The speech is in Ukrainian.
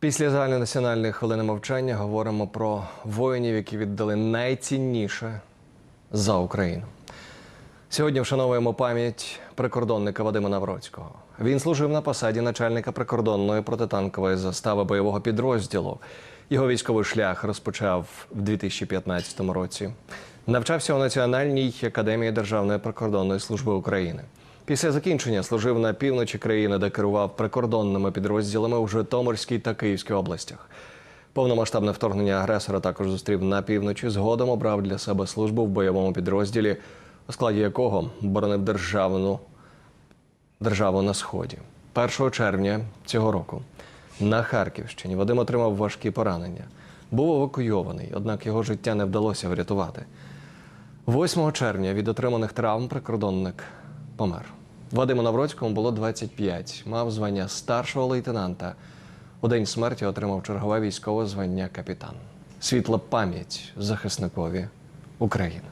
Після загальнонаціональної хвилини мовчання говоримо про воїнів, які віддали найцінніше за Україну. Сьогодні вшановуємо пам'ять прикордонника Вадима Навроцького. Він служив на посаді начальника прикордонної протитанкової застави бойового підрозділу. Його військовий шлях розпочав в 2015 році. Навчався у Національній академії Державної прикордонної служби України. Після закінчення служив на півночі країни, де керував прикордонними підрозділами у Житомирській та Київській областях. Повномасштабне вторгнення агресора також зустрів на півночі. Згодом обрав для себе службу в бойовому підрозділі, у складі якого боронив державну державу на сході. 1 червня цього року на Харківщині Вадим отримав важкі поранення. Був евакуйований, однак його життя не вдалося врятувати. 8 червня від отриманих травм прикордонник помер. Вадиму Навроцькому було 25, мав звання старшого лейтенанта. У день смерті отримав чергове військове звання капітан. Світла пам'ять захисникові України.